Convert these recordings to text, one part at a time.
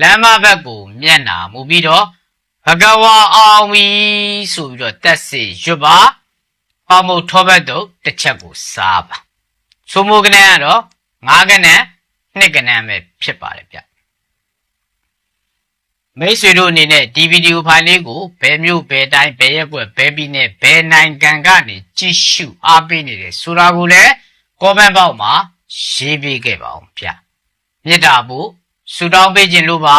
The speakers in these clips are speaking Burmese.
လမ်းမဘက်ကိုမျက်နာမူပြီးတော့ဘဂဝါအောင်ပြီဆိုပြီးတော့တက်စီရွတ်ပါပေါမုတ်ထောဘက်တို့တစ်ချက်ကိုစားပါဆိုမိုကနန်းကတော့9ကနန်း2ကနန်းပဲဖြစ်ပါတယ်ဗျမိတ်ဆွေတို့အနေနဲ့ဒီဗီဒီယိုဖိုင်လေးကိုဘယ်မျိုးဘယ်တိုင်းဘယ်ရက်ွက်ဘယ်ပြည်နဲ့ဘယ်နိုင်ငံကနေကြည့်ရှုအားပေးနေတယ်ဆိုတာကိုလည်း comment box မှာရေးပေးခဲ့ပါအောင်ဗျမြစ်တာဖို့ ဆူတောင်းပေးခြင်းလို့ပါ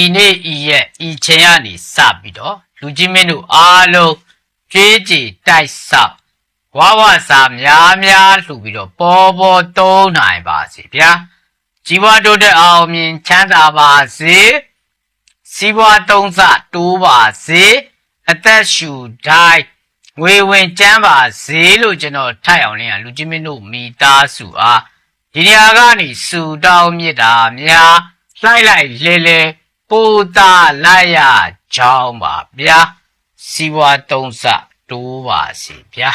ဤနေ့ဤရက်ဤချိန်ကနေစပြီးတော့လူကြီးမင်းတို့အားလုံးကြွေးကြည်တိုက်ဆောက်ဝါဝစာများများလှူပြီးတော့ပေါ်ပေါ်တုံးနိုင်ပါစေဗျာကြီးပွားတိုးတက်အောင်မြင်ချမ်းသာပါစေစီးပွားတုံးစတိုးပါစေအသက်ရှူတိုင်းငွေဝင်ကျန်းပါစေလို့ကျွန်တော်ထိုက်အောင်လင်းရလူကြီးမင်းတို့မိသားစုအား ဒီနေရာကနေစူတောင်းမြစ်တာများလှိုက်လိုက်လေလေပို့တာလိုက်ရကြောင်းပါဗျာစီးပွားတုံးစတိုးပါစေဗျာ